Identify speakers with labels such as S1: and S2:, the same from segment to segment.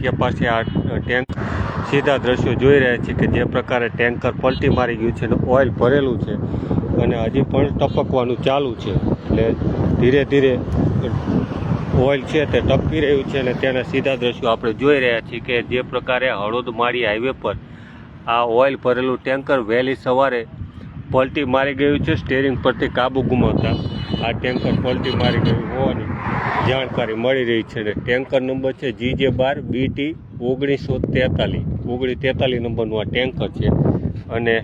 S1: પાટિયા પાસે આ ટેન્ક સીધા દ્રશ્યો જોઈ રહ્યા છીએ કે જે પ્રકારે ટેન્કર પલટી મારી ગયું છે અને ઓઇલ ભરેલું છે અને હજી પણ ટપકવાનું ચાલુ છે. એટલે ધીરે ધીરે ઓઇલ છે તે ટપકી રહ્યું છે અને તેના સીધા દ્રશ્યો આપણે જોઈ રહ્યા છીએ કે જે પ્રકારે હળોદ માળી હાઈવે પર આ ઓઇલ ભરેલું ટેન્કર વહેલી સવારે પલટી મારી ગયું છે. સ્ટેરિંગ પરથી કાબુ ગુમાવતા આ ટેન્કર પલટી મારી ગયું હોવાની જાણકારી મળી રહી છે અને ટેન્કર નંબર છે જી જે બાર બીટી ઓગણીસો તેતાલીસ. ઓગણીસ તેતાલીસ નંબરનું આ ટેન્કર છે. અને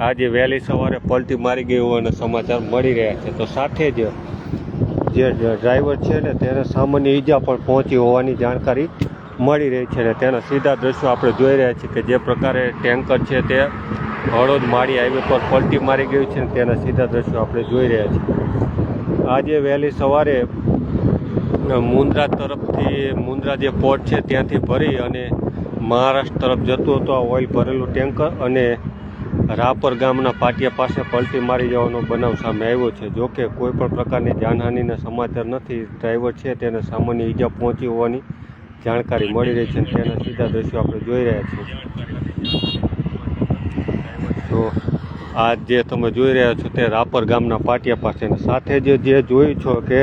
S1: આજે વહેલી સવારે પલટી મારી ગઈ હોવાના સમાચાર મળી રહ્યા છે. તો સાથે જ જે ડ્રાઈવર છે ને તેને સામાન્ય ઈજા પણ પહોંચી હોવાની જાણકારી મળી રહી છે ને તેના સીધા દ્રશ્યો આપણે જોઈ રહ્યા છીએ કે જે પ્રકારે ટેન્કર છે તે હળોદ માળી હાઈવે પર પલટી મારી ગયું છે ને તેના સીધા દ્રશ્યો આપણે જોઈ રહ્યા છીએ. આજે વહેલી સવારે મુન્દ્રા તરફથી મુન્દ્રા જે પોર્ટ છે ત્યાંથી ભરી અને મહારાષ્ટ્ર તરફ જતું હતું આ ઓઇલ ભરેલું ટેન્કર અને રાપર ગામના પાટિયા પાસે પલટી મારી જવાનો બનાવ સામે આવ્યો છે. જોકે કોઈ પણ પ્રકારની જાનહાનિના સમાચાર નથી. ડ્રાઈવર છે તેને સામાન્ય ઈજા પહોંચી હોવાની જાણકારી મળી રહી છે તેના સીધા દ્રશ્યો આપણે જોઈ રહ્યા છીએ. તો આ જે તમે જોઈ રહ્યા છો તે રાપર ગામના પાટિયા પાસે સાથે જ જે જોયું છો કે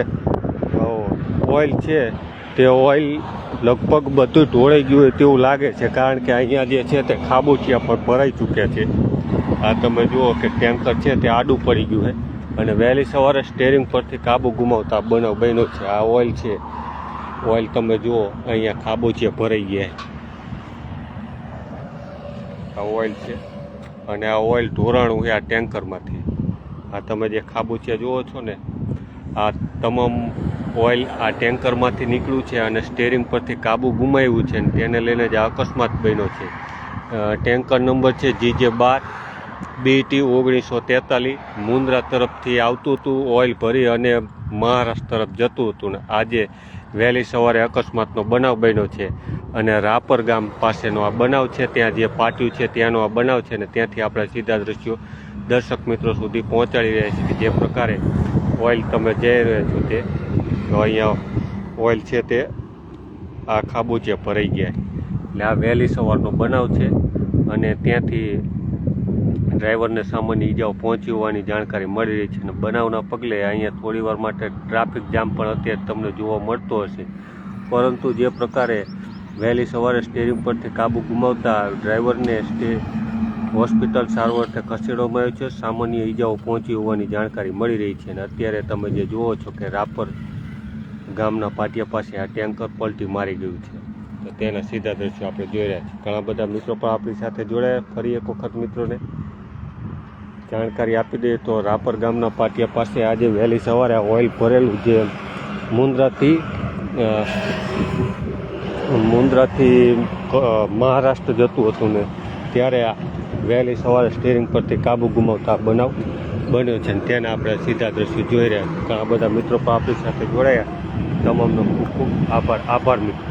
S1: ઓઇલ છે, તે ઓઇલ લગભગ બધું ઢોળાઈ ગયું હોય તેવું લાગે છે. કારણ કે અહીંયા જે છે તે ખાબોચિયા પર ભરાઈ ચૂક્યા છે. આ તમે જુઓ કે ટેન્કર છે તે આડું પડી ગયું છે. અને વહેલી સવારે સ્ટેરિંગ પરથી કાબુ ગુમાવતા બનાવ બન્યો છે. આ ઓઇલ છે. ઓઇલ તમે જુઓ, અહીંયા ખાબોચિયા ભરાઈ ગયા આ ઓઇલ છે. અને આ ઓઇલ ઢોરાણું છે આ ટેન્કરમાંથી. આ તમે જે ખાબોચિયા જુઓ છો ને, આ તમામ ઓઇલ આ ટેન્કરમાંથી નીકળ્યું છે અને સ્ટેરિંગ પરથી કાબુ ગુમાવ્યું છે અને તેને લઈને જ આ અકસ્માત બન્યો છે. ટેન્કર નંબર છે જી જે બાર, બીટી ઓગણીસો તેતાલીસ મુન્દ્રા તરફથી આવતું હતું, ઓઇલ ભરી અને મહારાષ્ટ્ર તરફ જતું હતું. ને આજે વહેલી સવારે અકસ્માતનો બનાવ બન્યો છે અને રાપર ગામ પાસેનો આ બનાવ છે. ત્યાં જે પાટિયું છે ત્યાંનો આ બનાવ છે ને ત્યાંથી આપણે સીધા દ્રશ્યો દર્શક મિત્રો સુધી પહોંચાડી રહ્યા છીએ જે પ્રકારે ઓઇલ તમે જઈ રહ્યા છો તે તો અહીંયા ઓઇલ છે તે આ ખાબોચિયા ભરાઈ ગયા. એટલે આ વહેલી સવારનો બનાવ છે અને ત્યાંથી ડ્રાઈવરને સામાન્ય ઈજાઓ પહોંચી હોવાની જાણકારી મળી રહી છે અને બનાવના પગલે અહીંયા થોડીવાર માટે ટ્રાફિક જામ પણ અત્યારે તમને જોવા મળતો હશે. પરંતુ જે પ્રકારે વહેલી સવારે સ્ટેરિંગ પરથી કાબુ ગુમાવતા ડ્રાઈવરને સ્ટે હોસ્પિટલ સારવારથી ખસેડવામાં આવ્યો છે. સામાન્ય ઈજાઓ પહોંચી હોવાની જાણકારી મળી રહી છે અને અત્યારે તમે જે જુઓ છો કે રાપર ગામના પાટિયા પાસે આ ટેન્કર પલટી મારી ગયું છે. તો તેના સીધા દ્રશ્યો આપણે જોઈ રહ્યા છીએ. ઘણા બધા મિત્રો પણ આપણી સાથે જોડાયા. ફરી એક વખત મિત્રોને જાણકારી આપી દઈએ તો રાપર ગામના પાટિયા પાસે આજે વહેલી સવારે ઓઇલ ભરેલું જે મુન્દ્રાથી મુન્દ્રાથી મહારાષ્ટ્ર જતું હતું ને, ત્યારે વહેલી સવારે સ્ટીરિંગ પરથી કાબુ ગુમાવતા બનાવ બન્યો છે ને તેને આપણે સીધા દ્રશ્યો જોઈ રહ્યા ઘણા બધા મિત્રો પણ આપણી સાથે જોડાયા. તમામનો ખૂબ ખૂબ આભાર. આભાર મિત્રો.